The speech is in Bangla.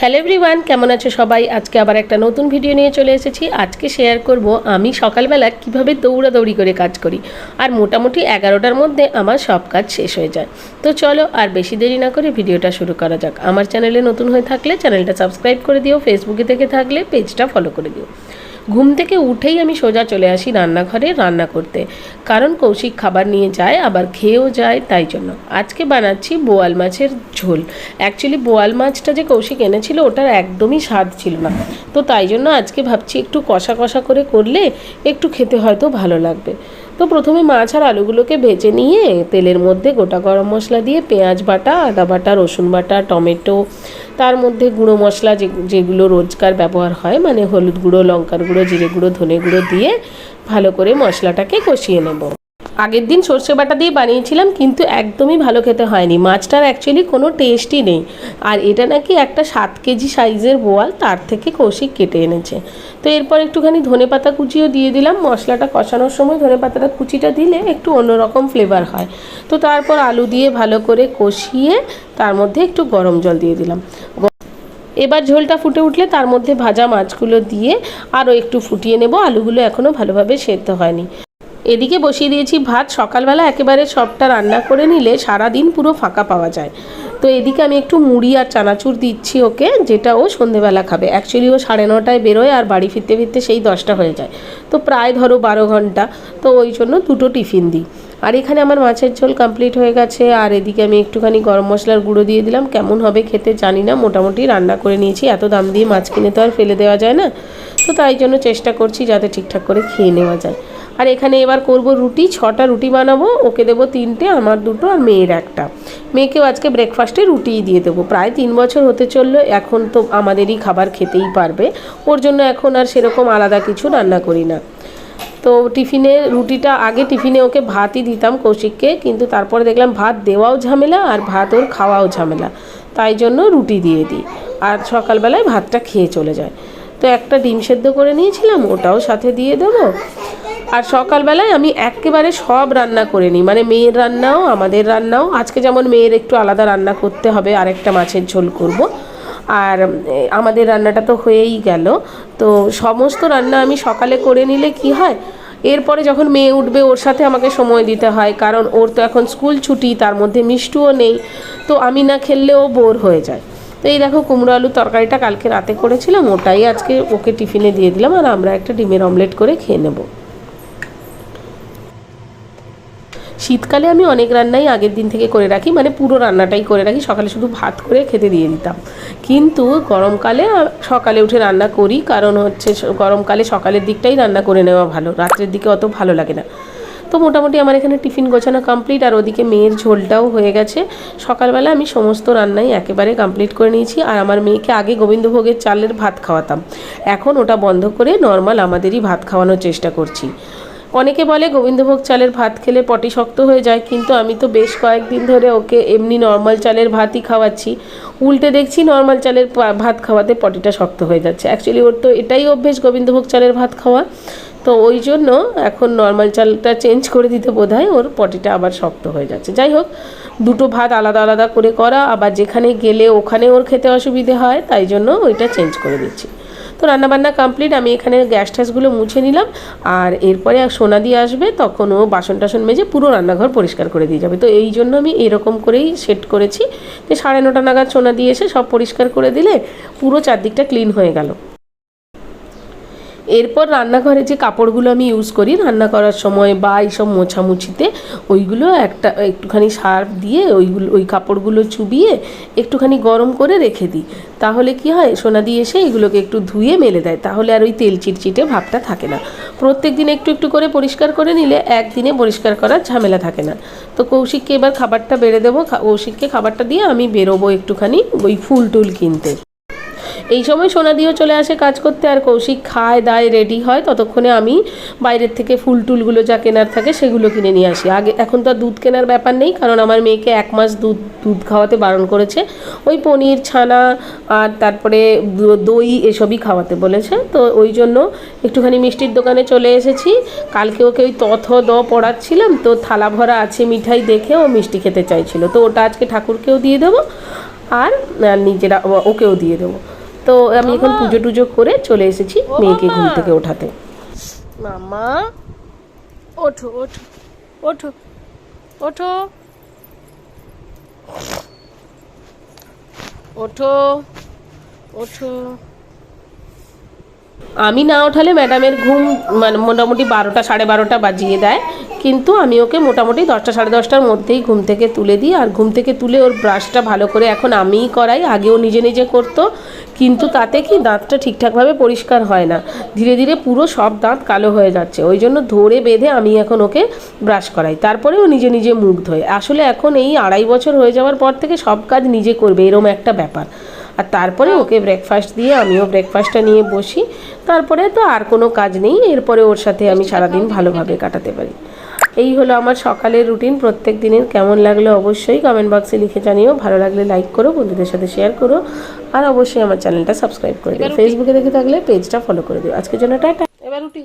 হ্যালো এভরিওয়ান কেমন আছে সবাই? আজকে আবার একটা নতুন ভিডিও নিয়ে চলে এসেছি। আজকে শেয়ার করব আমি সকালবেলা কীভাবে দৌড়াদৌড়ি করে কাজ করি। আর মোটামুটি এগারোটার মধ্যে আমার সব কাজ শেষ হয়ে যায়। তো চলো আর বেশি দেরি না করে ভিডিওটা শুরু করা যাক। আমার চ্যানেলে নতুন হয়ে থাকলে চ্যানেলটা সাবস্ক্রাইব করে দিও। ফেসবুকে থেকে থাকলে পেজটা ফলো করে দিও। ঘুম থেকে উঠেই আমি সোজা চলে আসি রান্নাঘরে রান্না করতে। কারণ কৌশিক খাবার নিয়ে যায়, আবার খেয়েও যায়, তাই জন্য। আজকে বানাচ্ছি বোয়াল মাছের ঝোল। অ্যাকচুয়ালি বোয়াল মাছটা যে কৌশিক এনেছিল, ওটার একদমই স্বাদ ছিল না। তো তাই জন্য আজকে ভাবছি একটু কষা কষা করে করলে একটু খেতে হয়তো ভালো লাগবে। তো প্রথমে মাছ আর আলুগুলোকে ভেজে নিয়ে তেলের মধ্যে গোটা গরম মশলা দিয়ে পেঁয়াজ বাটা, আদা বাটা, রসুন বাটা, টমেটো, তার মধ্যে গুঁড়ো মশলা যে, যেগুলো রোজকার ব্যবহার হয় মানে হলুদ গুঁড়ো, লঙ্কার গুঁড়ো, জিরে গুঁড়ো, ধনে গুঁড়ো দিয়ে ভালো করে মশলাটাকে কষিয়ে নেব। আগের দিন সর্ষে বাটা দিয়ে বানিয়েছিলাম, কিন্তু একদমই ভালো খেতে হয়নি। মাছটার অ্যাকচুয়ালি কোনো টেস্টই নেই। আর এটা নাকি একটা সাত কেজি সাইজের বোয়াল, তার থেকে কৌশিক কেটে এনেছে। তো এরপর একটুখানি ধনে পাতা কুচিও দিয়ে দিলাম। মশলাটা কষানোর সময় ধনে পাতাটা কুচিটা দিলে একটু অন্যরকম ফ্লেভার হয়। তো তারপর আলু দিয়ে ভালো করে কষিয়ে তার মধ্যে একটু গরম জল দিয়ে দিলাম। এবার ঝোলটা ফুটে উঠলে তার মধ্যে ভাজা মাছগুলো দিয়ে আরও একটু ফুটিয়ে নেব। আলুগুলো এখনও ভালোভাবে সেদ্ধ হয়নি। এদিকে বসিয়ে দিয়েছি ভাত। সকালবেলা একেবারে সবটা রান্না করে নিলে সারা দিন পুরো ফাঁকা পাওয়া যায়। তো এদিকে আমি একটু মুড়ি আর চানাচুর দিচ্ছি ওকে, যেটা ও সন্ধেবেলা খাবে। অ্যাকচুয়ালি ও সাড়ে নটায় বেরোয় আর বাড়ি ফিরতে ফিরতে সেই দশটা হয়ে যায়। তো প্রায় ধরো বারো ঘণ্টা। তো ওই জন্য দুটো টিফিন দিই। আর এখানে আমার মাছের ঝোল কমপ্লিট হয়ে গেছে। আর এদিকে আমি একটুখানি গরম মশলার গুঁড়ো দিয়ে দিলাম। কেমন হবে খেতে জানি না। মোটামুটি রান্না করে নিয়েছি। এত দাম দিয়ে মাছ কিনে তো আর ফেলে দেওয়া যায় না। তো তাই জন্য চেষ্টা করছি যাতে ঠিকঠাক করে খেয়ে নেওয়া যায়। আর এখানে এবার করব রুটি, ছটা রুটি বানাবো, ওকে দেবো তিনটে, আমার দুটো আর মেয়ের একটা। মেয়েকেও আজকে ব্রেকফাস্টে রুটিই দিয়ে দেবো। প্রায় তিন বছর হতে চলল, এখন তো আমাদেরই খাবার খেতেই পারবে। ওর জন্য এখন আর সেরকম আলাদা কিছু রান্না করি না। তো টিফিনে রুটিটা আগে টিফিনে ওকে ভাতই দিতাম কৌশিককে, কিন্তু তারপরে দেখলাম ভাত দেওয়াও ঝামেলা আর ভাত ওর খাওয়াও ঝামেলা। তাই জন্য রুটি দিয়ে দিই। আর সকালবেলায় ভাতটা খেয়ে চলে যায়। তো একটা ডিম সেদ্ধ করে নিয়েছিলাম, ওটাও সাথে দিয়ে দেবো। আর সকালবেলায় আমি একেবারে সব রান্না করে নিই। মানে মেয়ের রান্নাও, আমাদের রান্নাও। আজকে যেমন মেয়ের একটু আলাদা রান্না করতে হবে, আরেকটা মাছের ঝোল করব। আর আমাদের রান্নাটা তো হয়েই গেল। তো সমস্ত রান্না আমি সকালে করে নিলে কি হয়, এরপরে যখন মেয়ে উঠবে, ওর সাথে আমাকে সময় দিতে হয়। কারণ ওর তো এখন স্কুল ছুটি, তার মধ্যে মিষ্টুও নেই। তো আমি না খেললেও বোর হয়ে যায়। তো এই দেখো, কুমড়ো আলুর তরকারিটা কালকে রাতে করেছিলাম। ওটাই আজকে ওকে টিফিনে দিয়ে দিলাম। আর আমরা একটা ডিমের অমলেট করে খেয়ে নেব। শীতকালে আমি অনেক রান্নাই আগের দিন থেকে করে রাখি মানে পুরো রান্নাটাই করে রাখি, সকালে শুধু ভাত করে খেতে দিয়ে দিতাম। কিন্তু গরমকালে সকালে উঠে রান্না করি, কারণ হচ্ছে গরমকালে সকালের দিকটাই রান্না করে নেওয়া ভালো, রাত্রের দিকে অত ভালো লাগে না। তো মোটামুটি আমার এখানে টিফিন গোছানো কমপ্লিট আর ওদিকে মেয়ের ঝোলটাও হয়ে গেছে। সকালবেলা আমি সমস্ত রান্নাই একেবারে কমপ্লিট করে নিয়েছি, আর আমার মেয়েকে আগে গোবিন্দভোগের চালের ভাত খাওয়াতাম। এখন ওটা বন্ধ করে নর্মাল আমাদেরই ভাত খাওয়ানোর চেষ্টা করছি। অনেকে বলে গোবিন্দভোগ চালের ভাত খেলে পটি শক্ত হয়ে যায়, কিন্তু আমি তো বেশ কয়েকদিন ধরে ওকে এমনি নর্মাল চালের ভাতই খাওয়াচ্ছি। উল্টে দেখছি নর্মাল চালের ভাত খাওয়াতে পটিটা শক্ত হয়ে যাচ্ছে। অ্যাকচুয়ালি ওর তো এটাই অভ্যেস গোবিন্দভোগ চালের ভাত খাওয়া। তো ওই জন্য এখন নর্মাল চালটা চেঞ্জ করে দিতে বোধ হয় ওর পটিটা আবার শক্ত হয়ে যাচ্ছে। যাই হোক, দুটো ভাত আলাদা আলাদা করে করা, আবার যেখানে গেলে ওখানে ওর খেতে অসুবিধে হয়, তাই জন্য ওইটা চেঞ্জ করে দিচ্ছি। তো রান্নাবান্না কমপ্লিট আমি এখানে গ্যাস ট্যাসগুলো মুছে নিলাম, আর এরপরে সোনা দিয়ে আসবে, তখন ও বাসন টাসন মেজে পুরো রান্নাঘর পরিষ্কার করে দিয়ে যাবে। তো এই জন্য আমি এরকম করেই সেট করেছি যে সাড়ে নটা নাগাদ সোনা দিয়ে এসে সব পরিষ্কার করে দিলে পুরো চারদিকটা ক্লিন হয়ে গেল। এরপর রান্নাঘরে যে কাপড়গুলো আমি ইউজ করি রান্না করার সময় বা এইসব মোছামুছিতে, ওইগুলো একটা, একটুখানি সার্ফ দিয়ে ওইগুলো, ওই কাপড়গুলো চুবিয়ে একটুখানি গরম করে রেখে দিই। তাহলে কি হয় সোনা দিয়ে এসে এগুলোকে একটু ধুয়ে মেলে দেয়, তাহলে আর ওই তেল চিটচিটে ভাবটা থাকে না। প্রত্যেক দিন একটু একটু করে পরিষ্কার করে নিলে একদিনে পরিষ্কার করার ঝামেলা থাকে না। তো কৌশিককে এবার খাবারটা বেড়ে দেবো কৌশিককে খাবারটা দিয়ে আমি বেরোবো একটুখানি ওই ফুল টুল কিনতে। এই সময় সোনা দিয়েও চলে আসে কাজ করতে, আর কৌশিক খায়, দায় রেডি হয়। ততক্ষণে আমি বাইরের থেকে ফুল টুলগুলো যা কেনার থাকে সেগুলো কিনে নিয়ে আসি। আগে, এখন তো আর দুধ কেনার ব্যাপার নেই, কারণ আমার মেয়েকে এক মাস দুধ দুধ খাওয়াতে বারণ করেছে। ওই পনির, ছানা, আর তারপরে দই এসবই খাওয়াতে বলেছে। তো ওই জন্য একটুখানি মিষ্টির দোকানে চলে এসেছি। কালকে ওকে ওই তথ দ পড়াচ্ছিলাম, তো থালা ভরা আছে মিঠাই দেখে ও মিষ্টি খেতে চাইছিল। তো ওটা আজকে ঠাকুরকেও দিয়ে দেবো, আর নিজেরা ওকেও দিয়ে দেবো। তো আমি এখন পুজো টুজো করে চলে এসেছি মেয়েকে ঘুম থেকে ওঠাতে। মামা! ওঠো ওঠো ওঠো ওঠো। ওঠো ওঠো। আমি না ওঠালে ম্যাডামের ঘুম মানে মোটামুটি বারোটা সাড়ে বারোটা বাজিয়ে দেয়। কিন্তু আমি ওকে মোটামুটি দশটা সাড়ে দশটার মধ্যেই ঘুম থেকে তুলে দিই। আর ঘুম থেকে তুলে ওর ব্রাশটা ভালো করে এখন আমিই করাই। আগেও নিজে নিজে করতো কিন্তু তাতে কি দাঁতটা ঠিকঠাকভাবে পরিষ্কার হয় না। ধীরে ধীরে পুরো সব দাঁত কালো হয়ে যাচ্ছে। ওই জন্য ধরে বেঁধে আমি এখন ওকে ব্রাশ করাই। তারপরে ও নিজে নিজে মুখ ধোয়। আসলে এখন এই আড়াই বছর হয়ে যাওয়ার পর থেকে সব কাজ নিজে করবে এরম একটা ব্যাপার। আর তারপরে ওকে ব্রেকফাস্ট দিয়ে আমিও ব্রেকফাস্টটা নিয়ে বসি। তারপরে তো আর কোনো কাজ নেই। এরপরে ওর সাথে আমি সারাদিন ভালোভাবে কাটাতে পারি। এই হলো আমার সকালের রুটিন প্রত্যেক দিনের কেমন লাগল অবশ্যই কমেন্ট বক্সে লিখে জানিও। ভালো লাগলে লাইক করো বন্ধুদের সাথে শেয়ার করো। আর অবশ্যই আমার চ্যানেলটা সাবস্ক্রাইব করে দিও। ফেসবুকে দেখে থাকলে পেজটা ফলো করে দিও। আজকের জন্য টাটা। এবার রুটি